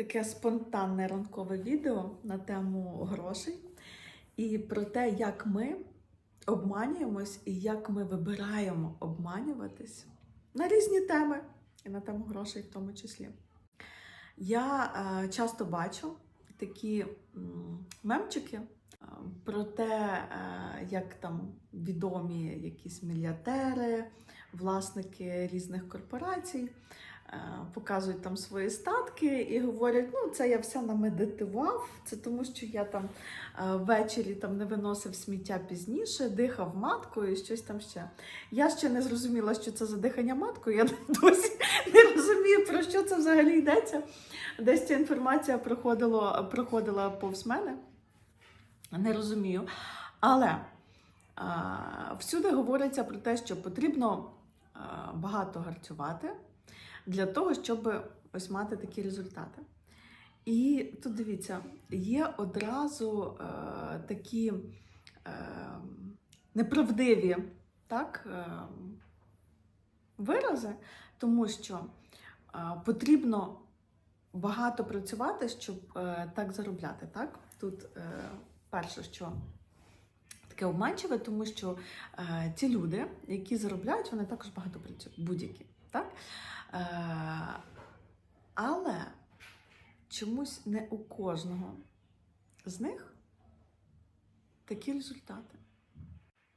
таке спонтанне ранкове відео на тему грошей і про те, як ми обманюємось і як ми вибираємо обманюватись на різні теми, і на тему грошей в тому числі. Я е, часто бачу такі м, мемчики е, про те, е, як там відомі якісь мільярдери, власники різних корпорацій показують там свої статки і говорять: ну, це я все намедитував, це тому, що я там е, ввечері там не виносив сміття пізніше, дихав маткою і щось там ще. Я ще не зрозуміла, що це за дихання маткою. Я досі не розумію, про що це взагалі йдеться. Десь ця інформація проходила, проходила повз мене. Не розумію. Але а, всюди говориться про те, що потрібно а, багато гарцювати для того, щоб ось мати такі результати. І тут дивіться, є одразу е, такі е, неправдиві так, е, вирази, тому що е, потрібно багато працювати, щоб е, так заробляти. Так? Тут е, перше, що таке обманчиве, тому що е, ті люди, які заробляють, вони також багато працюють, будь-які. Так? Е, але чомусь не у кожного з них такі результати.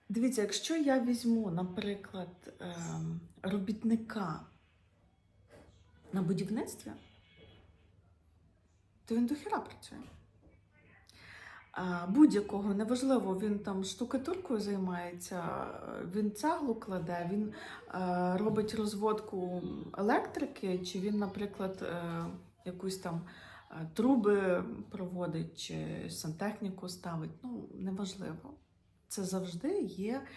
Дивіться, якщо я візьму, наприклад, ем, робітника на будівництві, то він до хіра працює. Будь-якого, неважливо, він там штукатуркою займається, він цеглу кладе, він е, робить розводку електрики, чи він, наприклад, е, якусь там е, труби проводить, чи сантехніку ставить. Ну, неважливо. Це завжди є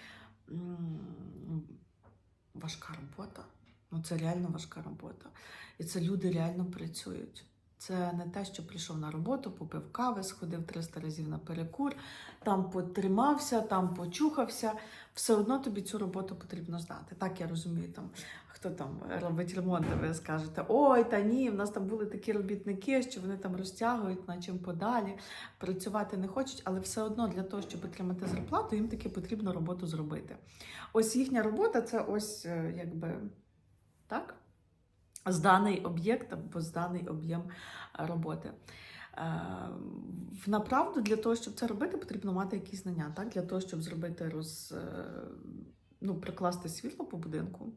важка робота. Ну, це реально важка робота. І це люди реально працюють. Це не те, що прийшов на роботу, попив кави, сходив 300 разів на перекур, там потримався, там почухався. Все одно тобі цю роботу потрібно знати. Так я розумію, там хто там робить ремонт, ви скажете, ой, та ні, в нас там були такі робітники, що вони там розтягують на чим подалі, працювати не хочуть, але все одно для того, щоб отримати зарплату, їм таки потрібно роботу зробити. Ось їхня робота це ось е, якби так зданий об'єкт або зданий об'єм е, роботи. Е, направду для того, щоб це робити, потрібно мати якісь знання. Так? Для того, щоб зробити роз, е, ну, прикласти світло по будинку,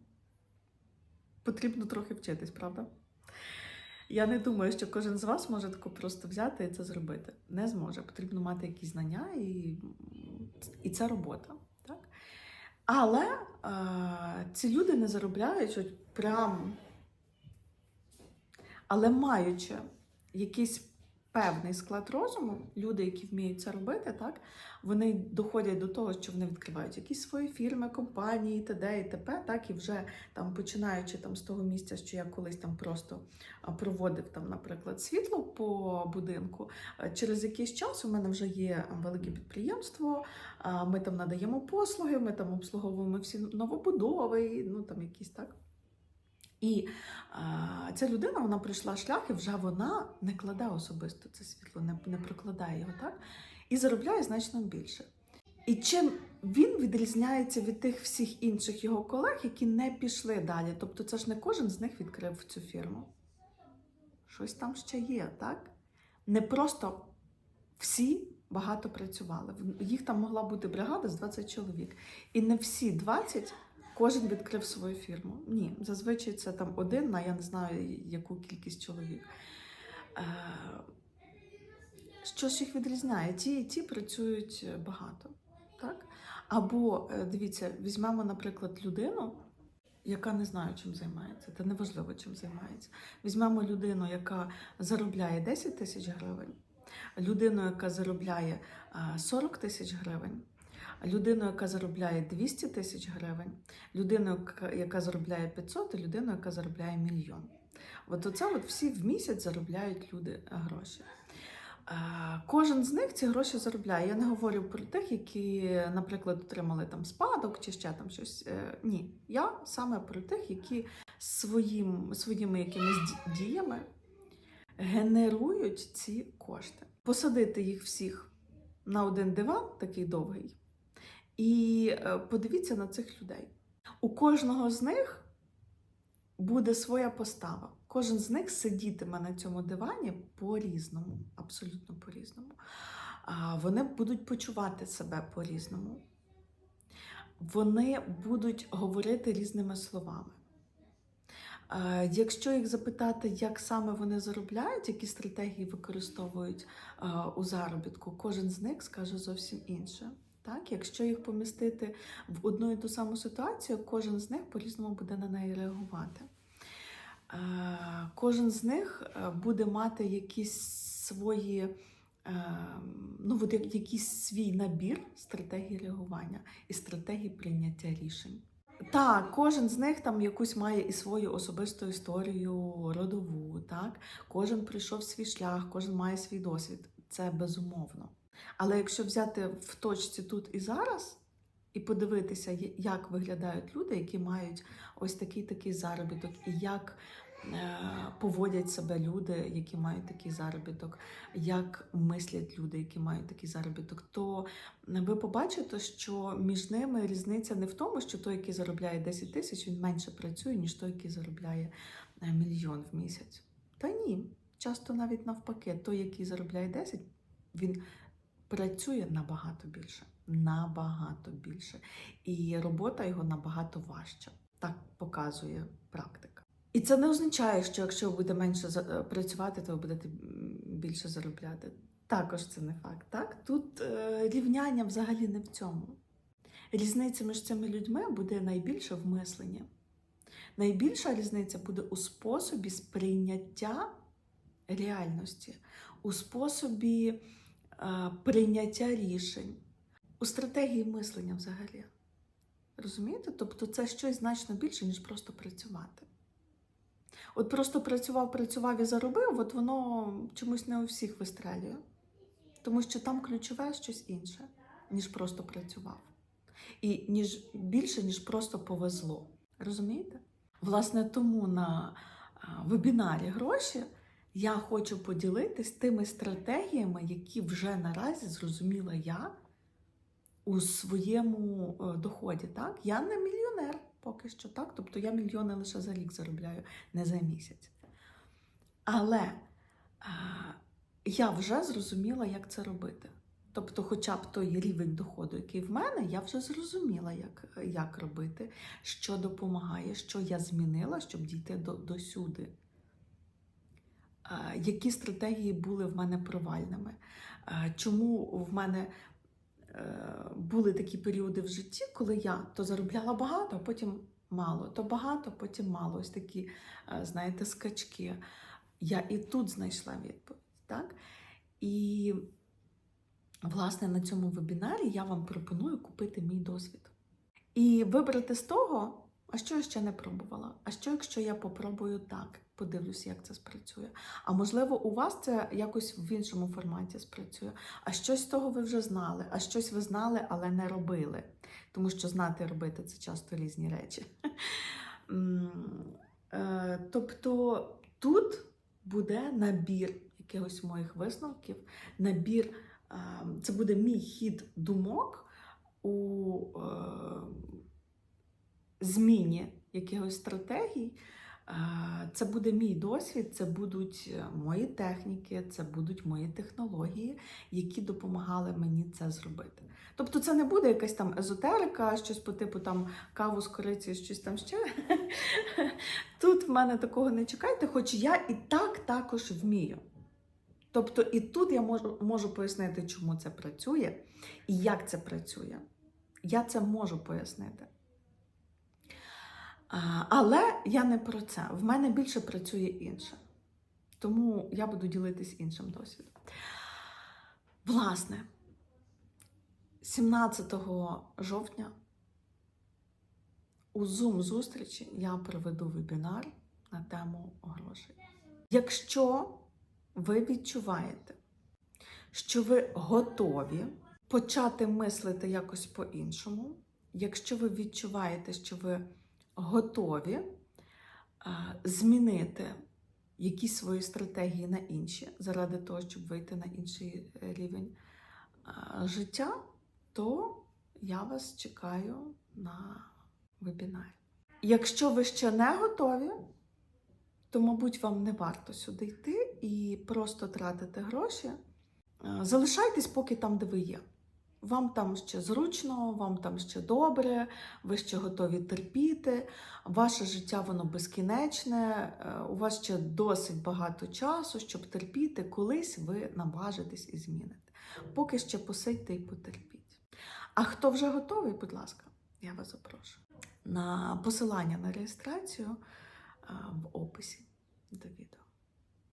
потрібно трохи вчитись, правда? Я не думаю, що кожен з вас може тако просто взяти і це зробити. Не зможе. Потрібно мати якісь знання, і, і це робота. Так? Але е, ці люди не заробляють прям але маючи якийсь певний склад розуму, люди, які вміють це робити, так, вони доходять до того, що вони відкривають якісь свої фірми, компанії, т.д. і т.п., так, і вже там, починаючи там, з того місця, що я колись там просто проводив, там, наприклад, світло по будинку, через якийсь час у мене вже є велике підприємство, ми там надаємо послуги, ми там обслуговуємо всі новобудови, ну там якісь так. І а, ця людина вона пройшла шлях, і вже вона не кладе особисто це світло, не, не прокладає його, так? І заробляє значно більше. І чим він відрізняється від тих всіх інших його колег, які не пішли далі. Тобто, це ж не кожен з них відкрив цю фірму. Щось там ще є, так? Не просто всі багато працювали. Їх там могла бути бригада з 20 чоловік. І не всі 20 кожен відкрив свою фірму. Ні, зазвичай це там один на я не знаю яку кількість чоловік. Е, Що ж їх відрізняє? Ті і ті працюють е, багато. Так? Або е, дивіться, візьмемо, наприклад, людину, яка не знає, чим займається, та неважливо, чим займається. Візьмемо людину, яка заробляє 10 тисяч гривень, людину, яка заробляє е, 40 тисяч гривень, людину, яка заробляє 200 тисяч гривень, людину, яка- заробляє 500, і людину, яка заробляє мільйон. От оце от всі в місяць заробляють люди е, гроші. Е, Кожен з них ці гроші заробляє. Я не говорю про тих, які, наприклад, отримали там спадок чи ще там щось. Е, Ні, я саме про тих, які своїм, своїми якимись діями генерують ці кошти. Посадити їх всіх на один диван, такий довгий, і е, подивіться на цих людей. У кожного з них буде своя постава. Кожен з них сидітиме на цьому дивані по-різному, абсолютно по-різному. Вони будуть почувати себе по-різному. Вони будуть говорити різними словами. Якщо їх запитати, як саме вони заробляють, які стратегії використовують у заробітку, кожен з них скаже зовсім інше. Так? Якщо їх помістити в одну і ту саму ситуацію, кожен з них по-різному буде на неї реагувати. Е, Кожен з них е, буде мати якісь свої, е, ну, от якийсь свій набір стратегій реагування і стратегій прийняття рішень. Так, кожен з них там якусь має і свою особисту історію родову. Так? Кожен пройшов свій шлях, кожен має свій досвід. Це безумовно. Але якщо взяти в точці тут і зараз і подивитися, як виглядають люди, які мають ось такий такий заробіток, і як е, поводять себе люди, які мають такий заробіток, як мислять люди, які мають такий заробіток, то ви побачите, що між ними різниця не в тому, що той, який заробляє 10 тисяч, він менше працює, ніж той, який заробляє е, мільйон в місяць. Та ні, часто навіть навпаки, той, який заробляє 10, він працює набагато більше. Набагато більше. І робота його набагато важча. Так показує практика. І це не означає, що якщо ви будете менше е, працювати, то ви будете більше заробляти. Також це не факт. Так? Тут е, рівняння взагалі не в цьому. Різниця між цими людьми буде найбільше в мисленні. Найбільша різниця буде у способі сприйняття реальності, у способі прийняття рішень, у стратегії мислення взагалі. Розумієте? Тобто це щось значно більше, ніж просто працювати. От просто працював, працював і заробив, от воно чомусь не у всіх вистрелює. Тому що там ключове щось інше, ніж просто працював. І ніж, більше, ніж просто повезло. Розумієте? Власне, тому на вебінарі гроші я хочу поділитись тими стратегіями, які вже наразі зрозуміла я у своєму е, доході. Так? Я не мільйонер поки що, так? Тобто я мільйони лише за рік заробляю, не за місяць. Але е, я вже зрозуміла, як це робити. Тобто, хоча б той рівень доходу, який в мене, я вже зрозуміла, як, як робити, що допомагає, що я змінила, щоб дійти до, до сюди. Які стратегії були в мене провальними? Чому в мене е, були такі періоди в житті, коли я то заробляла багато, а потім мало, то багато, потім мало. Ось такі, е, знаєте, скачки. Я і тут знайшла відповідь. Так? І, власне, на цьому вебінарі я вам пропоную купити мій досвід. І вибрати з того, а що я ще не пробувала. А що, якщо я попробую так, подивлюся, як це спрацює. А можливо, у вас це якось в іншому форматі спрацює. А щось з того ви вже знали, а щось ви знали, але не робили. Тому що знати і робити це часто різні речі. Е, Тобто тут буде набір якихось моїх висновків, набір, е, це буде мій хід думок у е, зміні якихось стратегій. Це буде мій досвід, це будуть е, мої техніки, це будуть мої технології, які допомагали мені це зробити. Тобто це не буде якась там езотерика, щось по типу там каву з корицею, щось там ще. Тут в мене такого не чекайте, хоч я і так також вмію. Тобто і тут я можу, можу пояснити, чому це працює і як це працює. Я це можу пояснити. Але я не про це. В мене більше працює інше. Тому я буду ділитись іншим досвідом. Власне, 17 жовтня у Zoom зустрічі я проведу вебінар на тему грошей. Якщо ви відчуваєте, що ви готові почати мислити якось по-іншому, якщо ви відчуваєте, що ви готові змінити якісь свої стратегії на інші, заради того, щоб вийти на інший е, рівень життя, то я вас чекаю на вебінарі. Якщо ви ще не готові, то, мабуть, вам не варто сюди йти і просто тратити гроші. Е, Залишайтесь поки там, де ви є. Вам там ще зручно, вам там ще добре, ви ще готові терпіти. Ваше життя воно безкінечне, е, у вас ще досить багато часу, щоб терпіти, колись ви наважитесь і зміните. Поки ще посидьте і потерпіть. А хто вже готовий, будь ласка, я вас запрошую. На посилання на реєстрацію е, в описі до відео.